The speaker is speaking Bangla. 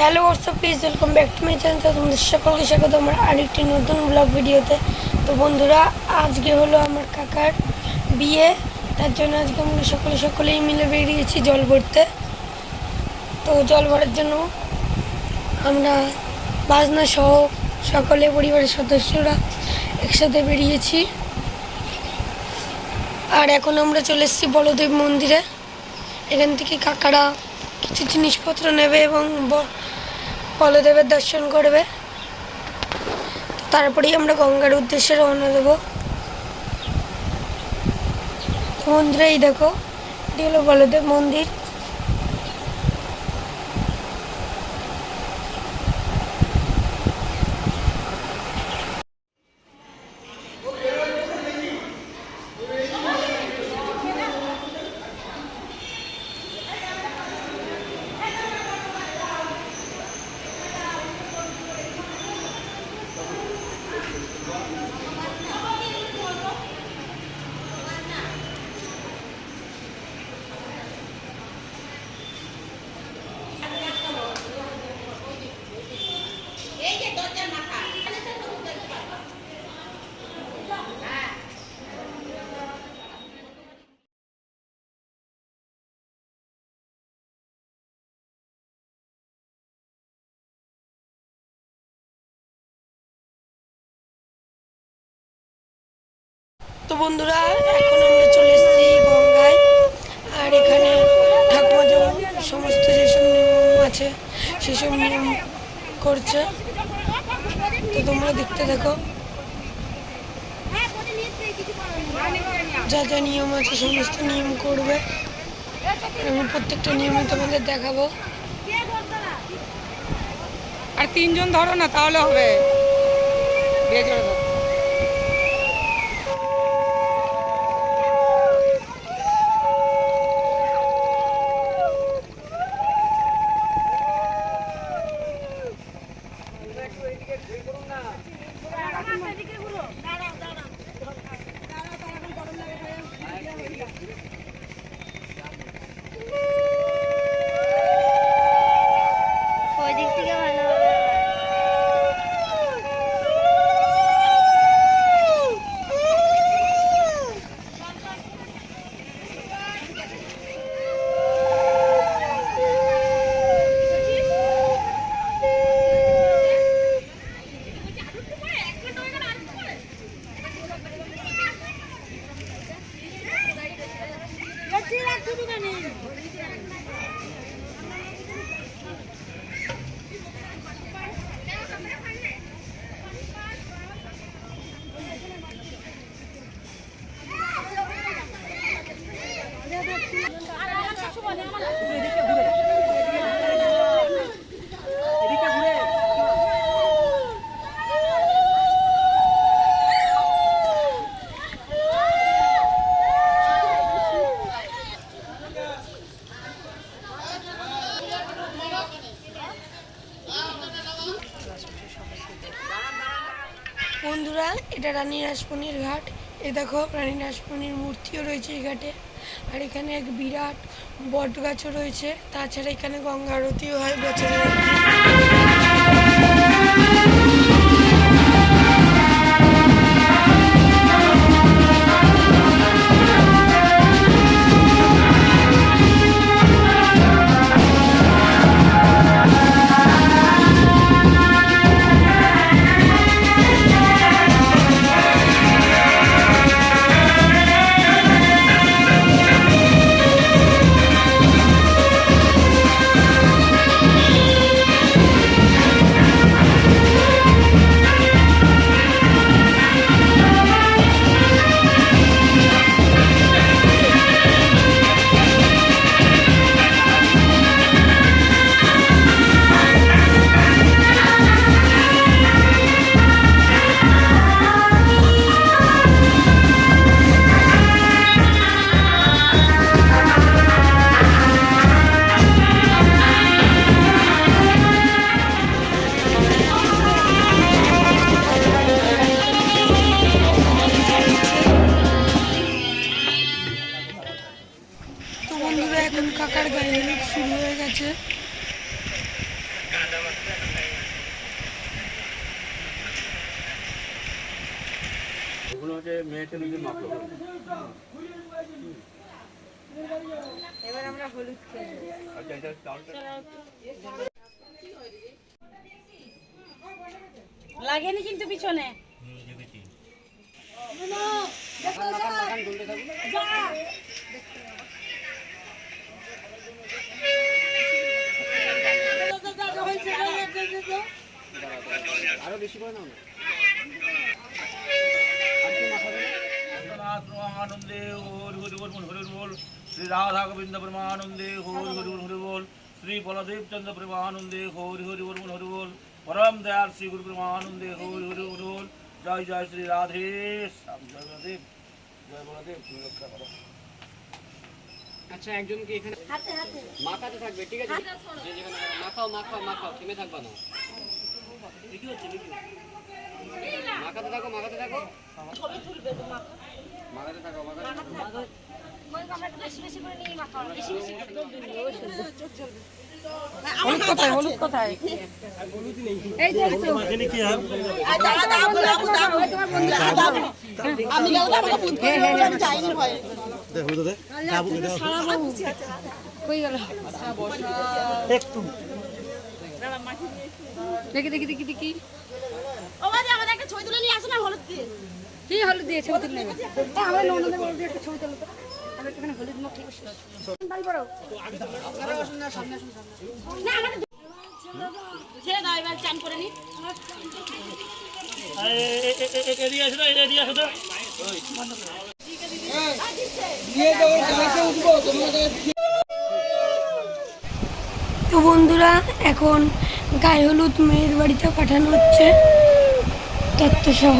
Hello WhatsApp please welcome back to my channel তো তোমাদের সকলকে স্বাগত আমার আরেকটি নতুন ব্লগ ভিডিওতে তো বন্ধুরা, আজকে হলো আমার কাকার বিয়ে। তার জন্য আজকে আমরা সকলে সকলেই মিলে বেরিয়েছি জল ভরতে। তো জল ভরার জন্য আমরা বাজনা সহ সকলে পরিবারের সদস্যরা একসাথে বেরিয়েছি। আর এখন আমরা চলে এসেছি বলদেব মন্দিরে। এখান থেকে কাকারা কিছু জিনিসপত্র নেবে এবং বলদেবের দর্শন করবে। তারপরেই আমরা গঙ্গার উদ্দেশ্যে রওনা দেবো। মন্দিরেই দেখো, এটি হলো বলদেব মন্দির। তো বন্ধুরা, এখন আমরা চলে এসেছি গঙ্গায়। আর এখানে ঠাকুমা যেমন সমস্ত যেসব নিয়ম আছে, সেসব নিয়ম করছে। তো তোমরা দেখতে দেখো যা যা নিয়ম আছে, সমস্ত নিয়ম করবে। আমি প্রত্যেকটা নিয়মে তোমাদের দেখাবো। আর তিনজন ধরো না, তাহলে হবে। বিয়ে জোড়া ধরো। ওই দিক থেকে ভালো হবে বন্ধুরা এটা রানী রাসমণির ঘাট। এ দেখো রানী রাসমণির মূর্তিও রয়েছে এই ঘাটে। আর এখানে এক বিরাট বট গাছও রয়েছে। তাছাড়া এখানে গঙ্গা আরতিও হয় বছরে। মেয়েটা নিজে মাখলো এবার আমরা হলুদ খেলব আচ্ছা এটা লাগেনি কিন্তু পিছনে আরও হুম, দেখেছি আনন্দে হরি হরি বল হরি বল শ্রী রাধা গোবিন্দ প্রেমানন্দে হরি হরি বল হরি বল শ্রী বলদেব চন্দ্র প্রেমানন্দে হরি হরি বল হরি বল পরম দয়াল শ্রী গুরু প্রেমানন্দে হরি হরি বল বল জয় জয় শ্রী রাধে জয় বলদেব জয় বলদেব তুমি রক্ষা করো আচ্ছা একজনকে এখানে? মাখাতে থাকবে ঠিক আছে? যে যেখানে মাখাও মাখাও মাখাও থেমে থাকবা না। হচ্ছে মাখাতে থাকো মাখাতে থাকো। মাখাতে থাকো মাখাতে থাকো হলুদ কোথায় হলুদ কোথায় দেখি দেখি দেখি দেখি কি হলুদ দিয়ে ছবি তুলে নেবে আমরা ছবি তুলো আমরা ছেড়ে দাও এবার চান করে নি। তো বন্ধুরা এখন গায়ে হলুদ মেয়ের বাড়িতে পাঠানো হচ্ছে তত্ত্বসহ।